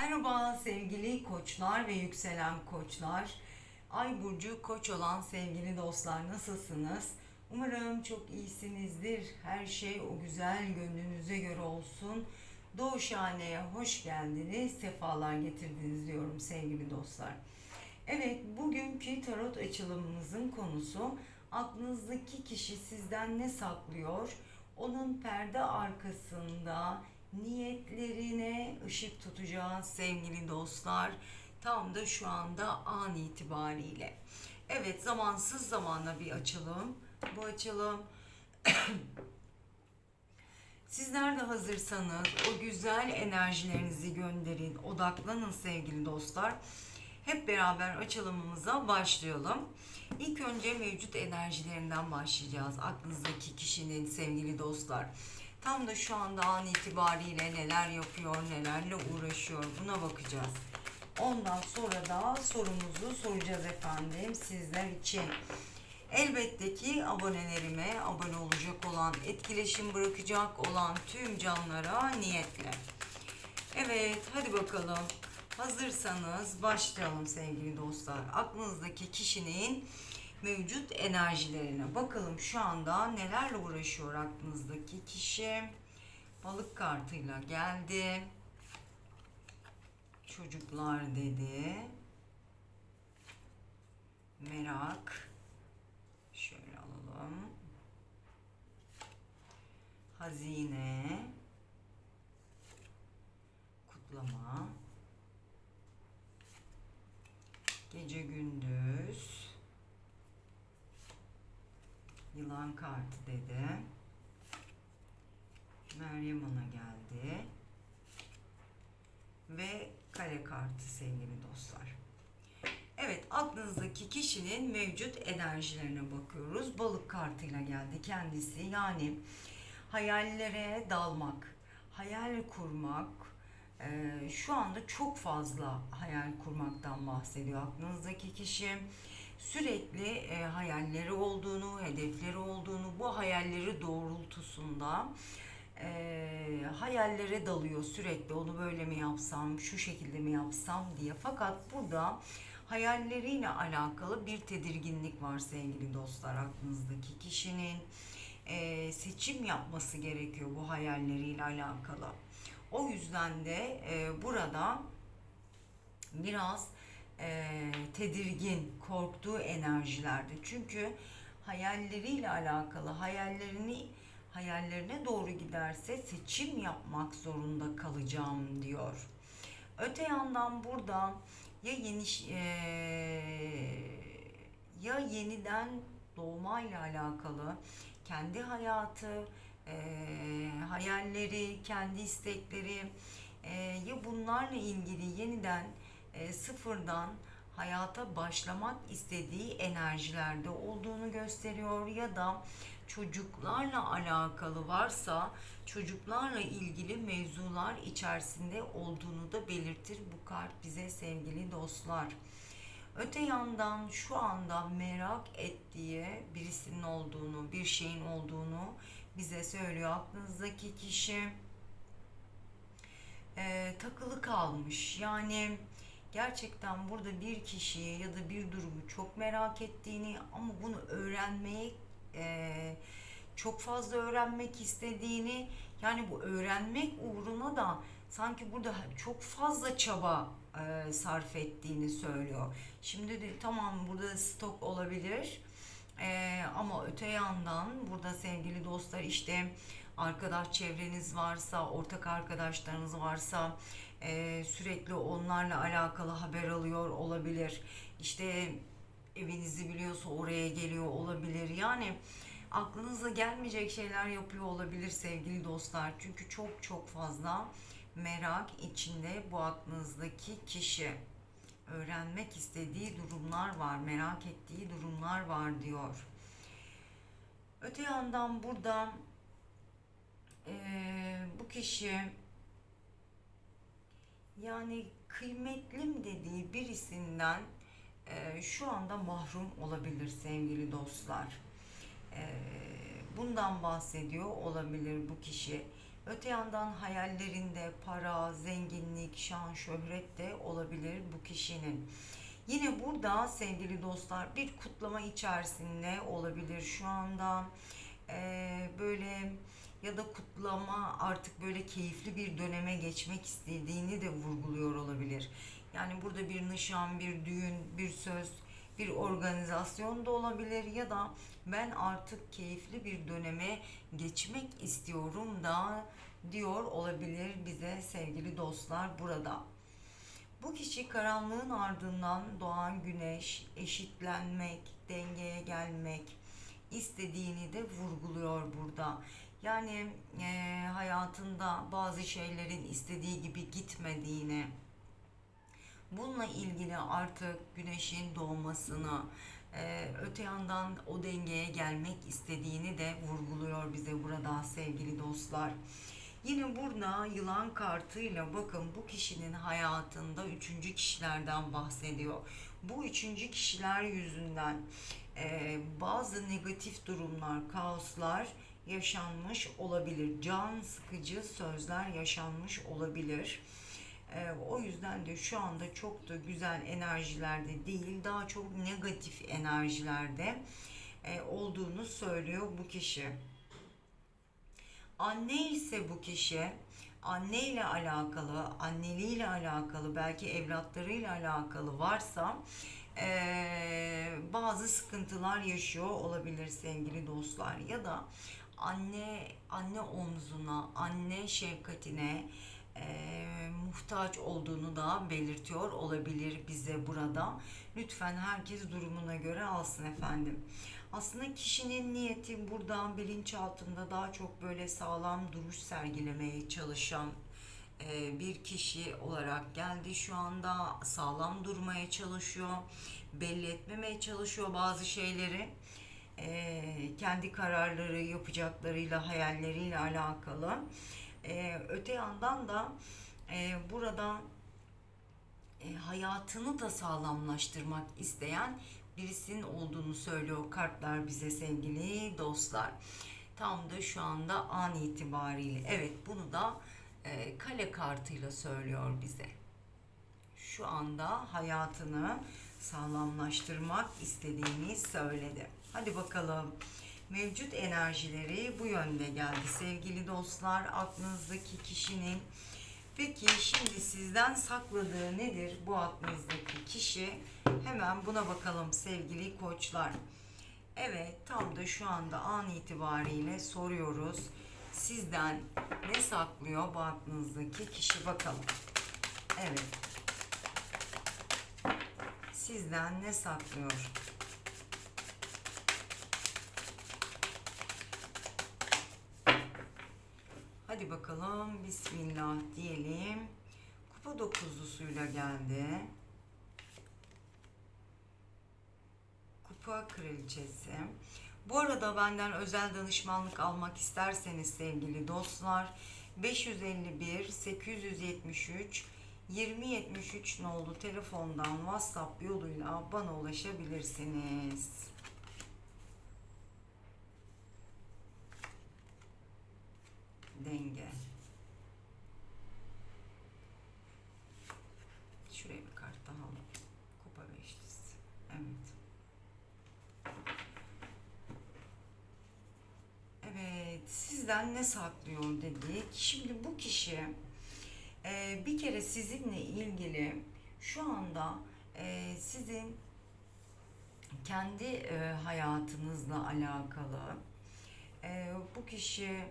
Merhaba sevgili koçlar ve yükselen koçlar. Ay burcu koç olan sevgili dostlar nasılsınız? Umarım çok iyisinizdir. Her şey o güzel gönlünüze göre olsun. Doğuşhane'ye hoş geldiniz, sefalar getirdiniz diyorum sevgili dostlar. Evet, bugünkü tarot açılımımızın konusu aklınızdaki kişi sizden ne saklıyor? Onun perde arkasında niyetlerine ışık tutacağız sevgili dostlar. Tam da şu anda an itibariyle. Evet, zamansız zamana bir açılım. Bu açılım Sizler de hazırsanız o güzel enerjilerinizi gönderin, odaklanın sevgili dostlar. Hep beraber açılımımıza başlayalım. İlk önce mevcut enerjilerinden başlayacağız. Aklınızdaki kişinin sevgili dostlar. Tam da şu anda an itibariyle neler yapıyor, nelerle uğraşıyor buna bakacağız. Ondan sonra da sorumuzu soracağız efendim sizler için. Elbette ki abonelerime, abone olacak olan, etkileşim bırakacak olan tüm canlara niyetle. Evet, hadi bakalım. Hazırsanız başlayalım sevgili dostlar. Aklınızdaki kişinin mevcut enerjilerine bakalım şu anda nelerle uğraşıyor aklınızdaki kişi. Balık kartıyla geldi. Çocuklar dedi. Merak. Şöyle alalım. Hazine. Kutlama. Gece gündüz. Yılan kartı dedi. Meryem Ana geldi. Ve kare kartı sevgili dostlar. Evet aklınızdaki kişinin mevcut enerjilerine bakıyoruz. Balık kartıyla geldi kendisi. Yani hayallere dalmak, hayal kurmak, e, şu anda çok fazla hayal kurmaktan bahsediyor aklınızdaki kişi. Sürekli e, hayalleri olduğunu, hedefleri olduğunu, bu hayalleri doğrultusunda e, hayallere dalıyor sürekli. Onu böyle mi yapsam, şu şekilde mi yapsam diye. Fakat burada hayalleriyle alakalı bir tedirginlik var sevgili dostlar aklınızdaki kişinin. E, seçim yapması gerekiyor bu hayalleriyle alakalı. O yüzden de e, burada biraz e, tedirgin, korktuğu enerjilerde. Çünkü hayalleriyle alakalı, hayallerini hayallerine doğru giderse seçim yapmak zorunda kalacağım diyor. Öte yandan burada ya yeni e, ya yeniden doğmayla alakalı kendi hayatı, e, hayalleri, kendi istekleri e, ya bunlarla ilgili yeniden e, sıfırdan hayata başlamak istediği enerjilerde olduğunu gösteriyor ya da çocuklarla alakalı varsa çocuklarla ilgili mevzular içerisinde olduğunu da belirtir bu kart bize sevgili dostlar. Öte yandan şu anda merak ettiği birisinin olduğunu, bir şeyin olduğunu bize söylüyor. Aklınızdaki kişi e, takılı kalmış. Yani gerçekten burada bir kişiyi ya da bir durumu çok merak ettiğini ama bunu öğrenmeye e, çok fazla öğrenmek istediğini yani bu öğrenmek uğruna da sanki burada çok fazla çaba e, sarf ettiğini söylüyor. Şimdi de tamam burada stok olabilir e, ama öte yandan burada sevgili dostlar işte arkadaş çevreniz varsa, ortak arkadaşlarınız varsa e, sürekli onlarla alakalı haber alıyor olabilir. İşte evinizi biliyorsa oraya geliyor olabilir. Yani aklınıza gelmeyecek şeyler yapıyor olabilir sevgili dostlar. Çünkü çok çok fazla merak içinde bu aklınızdaki kişi. Öğrenmek istediği durumlar var, merak ettiği durumlar var diyor. Öte yandan burada eee, bu kişi yani kıymetlim dediği birisinden eee, şu anda mahrum olabilir sevgili dostlar. Eee, bundan bahsediyor olabilir bu kişi. Öte yandan hayallerinde para, zenginlik, şan, şöhret de olabilir bu kişinin. Yine burada sevgili dostlar bir kutlama içerisinde olabilir şu anda. Ee, böyle ya da kutlama artık böyle keyifli bir döneme geçmek istediğini de vurguluyor olabilir. Yani burada bir nişan, bir düğün, bir söz, bir organizasyon da olabilir ya da ben artık keyifli bir döneme geçmek istiyorum da diyor olabilir bize sevgili dostlar burada. Bu kişi karanlığın ardından doğan güneş, eşitlenmek, dengeye gelmek istediğini de vurguluyor burada. Yani e, hayatında bazı şeylerin istediği gibi gitmediğini, bununla ilgili artık güneşin doğmasını, e, öte yandan o dengeye gelmek istediğini de vurguluyor bize burada sevgili dostlar. Yine burada yılan kartıyla bakın bu kişinin hayatında üçüncü kişilerden bahsediyor. Bu üçüncü kişiler yüzünden e, bazı negatif durumlar, kaoslar yaşanmış olabilir. Can sıkıcı sözler yaşanmış olabilir. E, o yüzden de şu anda çok da güzel enerjilerde değil, daha çok negatif enerjilerde e, olduğunu söylüyor bu kişi. Anne ise bu kişi anne ile alakalı, anneliğiyle alakalı, belki evlatlarıyla alakalı varsa eee, bazı sıkıntılar yaşıyor olabilir sevgili dostlar ya da anne anne omzuna, anne şefkatine eee, muhtaç olduğunu da belirtiyor olabilir bize burada. Lütfen herkes durumuna göre alsın efendim. Aslında kişinin niyeti burada bilinçaltında daha çok böyle sağlam duruş sergilemeye çalışan e, bir kişi olarak geldi. Şu anda sağlam durmaya çalışıyor, belli etmemeye çalışıyor bazı şeyleri. E, kendi kararları, yapacaklarıyla, hayalleriyle alakalı. E, öte yandan da e, burada e, hayatını da sağlamlaştırmak isteyen birisinin olduğunu söylüyor kartlar bize sevgili dostlar. Tam da şu anda an itibariyle. Evet bunu da e, kale kartıyla söylüyor bize. Şu anda hayatını sağlamlaştırmak istediğini söyledi. Hadi bakalım. Mevcut enerjileri bu yönde geldi sevgili dostlar. Aklınızdaki kişinin Peki şimdi sizden sakladığı nedir bu aklınızdaki kişi? Hemen buna bakalım sevgili koçlar. Evet tam da şu anda an itibariyle soruyoruz. Sizden ne saklıyor bu aklınızdaki kişi bakalım. Evet. Sizden ne saklıyor? Hadi bakalım Bismillah diyelim. Kupa dokuzlusuyla geldi. Kupa kraliçesi. Bu arada benden özel danışmanlık almak isterseniz sevgili dostlar 551 873 2073 nolu telefondan WhatsApp yoluyla bana ulaşabilirsiniz. Denge. Şuraya bir kart daha alalım. Kupa beşlisi. Evet. Evet, sizden ne saklıyor dedik. Şimdi bu kişi e, bir kere sizinle ilgili şu anda e, sizin kendi e, hayatınızla alakalı bu kişi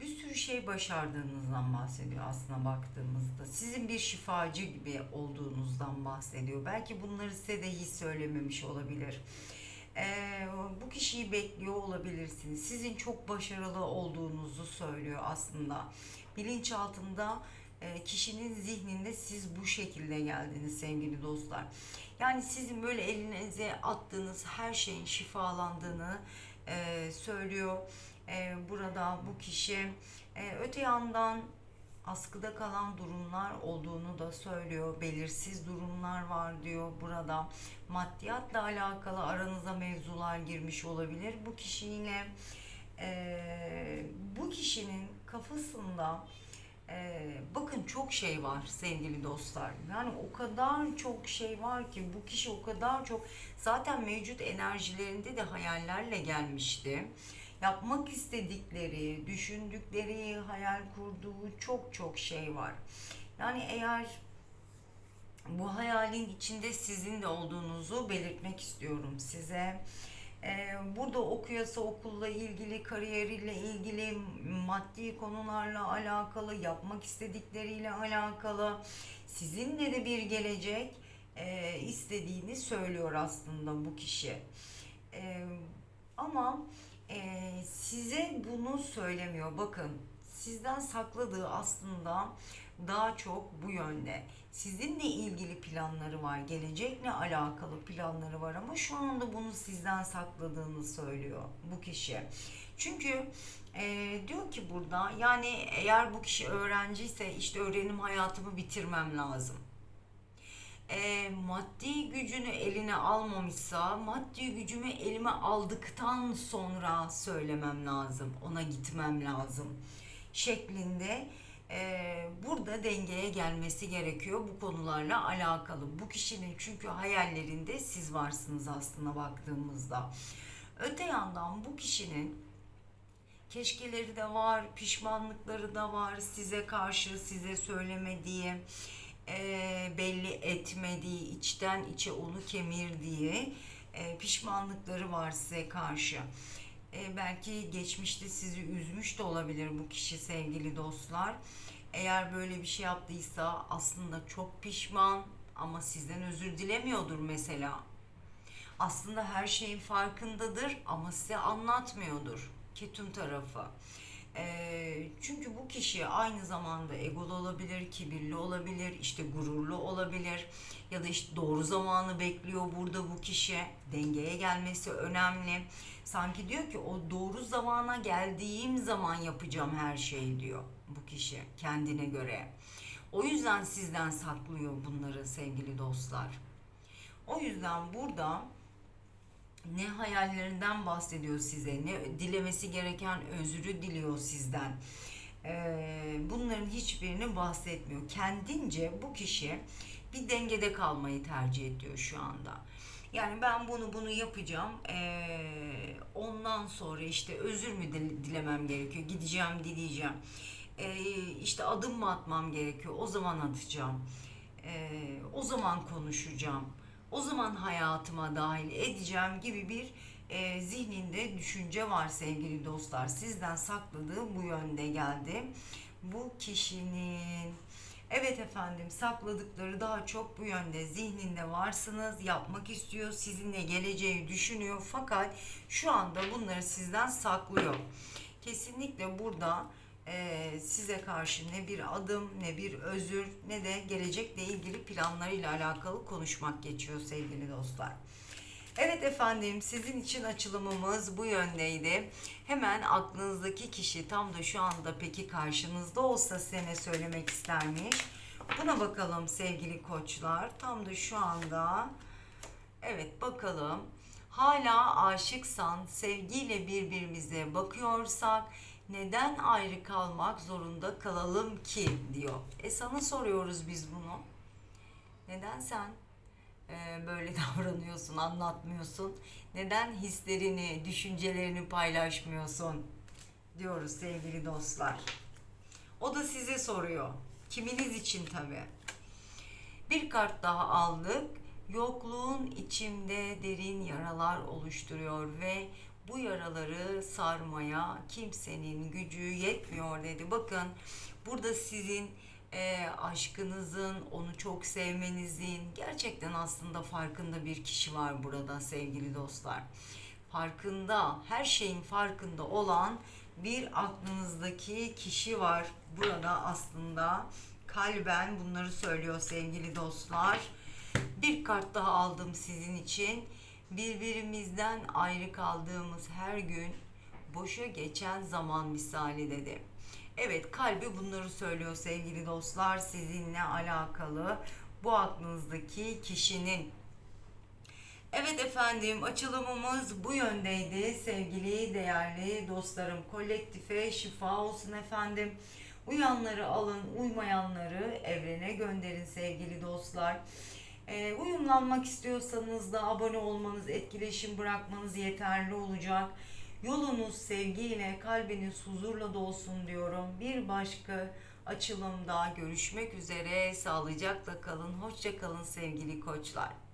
bir sürü şey başardığınızdan bahsediyor aslında baktığımızda. Sizin bir şifacı gibi olduğunuzdan bahsediyor. Belki bunları size de hiç söylememiş olabilir. Ee, bu kişiyi bekliyor olabilirsiniz. Sizin çok başarılı olduğunuzu söylüyor aslında. Bilinçaltında e, kişinin zihninde siz bu şekilde geldiniz sevgili dostlar. Yani sizin böyle elinize attığınız her şeyin şifalandığını e, söylüyor e, burada bu kişi. E, öte yandan askıda kalan durumlar olduğunu da söylüyor. Belirsiz durumlar var diyor burada. Maddiyatla alakalı aranıza mevzular girmiş olabilir. Bu kişiyle e, bu kişinin kafasında e, bakın çok şey var sevgili dostlar. Yani o kadar çok şey var ki bu kişi o kadar çok zaten mevcut enerjilerinde de hayallerle gelmişti. Yapmak istedikleri, düşündükleri, hayal kurduğu çok çok şey var. Yani eğer bu hayalin içinde sizin de olduğunuzu belirtmek istiyorum size. Ee, burada okuyası okulla ilgili, kariyeriyle ilgili, maddi konularla alakalı, yapmak istedikleriyle alakalı, sizinle de bir gelecek e, istediğini söylüyor aslında bu kişi. E, ama e, size bunu söylemiyor. Bakın sizden sakladığı aslında daha çok bu yönde. Sizinle ilgili planları var, gelecekle alakalı planları var ama şu anda bunu sizden sakladığını söylüyor bu kişi. Çünkü e, diyor ki burada yani eğer bu kişi öğrenciyse işte öğrenim hayatımı bitirmem lazım. E, maddi gücünü eline almamışsa maddi gücümü elime aldıktan sonra söylemem lazım. Ona gitmem lazım şeklinde e, burada dengeye gelmesi gerekiyor bu konularla alakalı. Bu kişinin çünkü hayallerinde siz varsınız aslında baktığımızda. Öte yandan bu kişinin keşkeleri de var, pişmanlıkları da var size karşı, size söylemediği, e, belli etmediği, içten içe onu kemirdiği e, pişmanlıkları var size karşı. E, belki geçmişte sizi üzmüş de olabilir bu kişi sevgili dostlar. Eğer böyle bir şey yaptıysa aslında çok pişman ama sizden özür dilemiyordur mesela. Aslında her şeyin farkındadır ama size anlatmıyordur ketum tarafı. Çünkü bu kişi aynı zamanda egolu olabilir, kibirli olabilir, işte gururlu olabilir ya da işte doğru zamanı bekliyor burada bu kişi. Dengeye gelmesi önemli. Sanki diyor ki o doğru zamana geldiğim zaman yapacağım her şeyi diyor bu kişi kendine göre. O yüzden sizden saklıyor bunları sevgili dostlar. O yüzden burada ne hayallerinden bahsediyor size, ne dilemesi gereken özrü diliyor sizden. Ee, bunların hiçbirini bahsetmiyor. Kendince bu kişi bir dengede kalmayı tercih ediyor şu anda. Yani ben bunu bunu yapacağım. Ee, ondan sonra işte özür mü dilemem gerekiyor? Gideceğim, dileyeceğim. Ee, işte adım mı atmam gerekiyor? O zaman atacağım. Ee, o zaman konuşacağım. O zaman hayatıma dahil edeceğim gibi bir e, zihninde düşünce var sevgili dostlar. Sizden sakladığı bu yönde geldi. Bu kişinin Evet efendim sakladıkları daha çok bu yönde zihninde varsınız yapmak istiyor sizinle geleceği düşünüyor fakat şu anda bunları sizden saklıyor. Kesinlikle burada e, size karşı ne bir adım ne bir özür ne de gelecekle ilgili planlarıyla alakalı konuşmak geçiyor sevgili dostlar. Evet efendim sizin için açılımımız bu yöndeydi. Hemen aklınızdaki kişi tam da şu anda peki karşınızda olsa size ne söylemek istermiş? Buna bakalım sevgili koçlar. Tam da şu anda evet bakalım. Hala aşıksan, sevgiyle birbirimize bakıyorsak neden ayrı kalmak zorunda kalalım ki diyor. E sana soruyoruz biz bunu. Neden sen e, böyle davranıyorsun, anlatmıyorsun? Neden hislerini, düşüncelerini paylaşmıyorsun? Diyoruz sevgili dostlar. O da size soruyor. Kiminiz için tabi. Bir kart daha aldık. Yokluğun içimde derin yaralar oluşturuyor ve bu yaraları sarmaya kimsenin gücü yetmiyor dedi. Bakın burada sizin e, aşkınızın, onu çok sevmenizin gerçekten aslında farkında bir kişi var burada sevgili dostlar. Farkında, her şeyin farkında olan bir aklınızdaki kişi var burada aslında. Kalben bunları söylüyor sevgili dostlar. Bir kart daha aldım sizin için. Birbirimizden ayrı kaldığımız her gün boşa geçen zaman misali dedi. Evet kalbi bunları söylüyor sevgili dostlar sizinle alakalı bu aklınızdaki kişinin Evet efendim açılımımız bu yöndeydi sevgili değerli dostlarım. Kolektife şifa olsun efendim. Uyanları alın, uymayanları evrene gönderin sevgili dostlar. Ee, uyumlanmak istiyorsanız da abone olmanız, etkileşim bırakmanız yeterli olacak. Yolunuz sevgiyle, kalbiniz huzurla dolsun diyorum. Bir başka açılımda görüşmek üzere. Sağlıcakla kalın, hoşça kalın sevgili koçlar.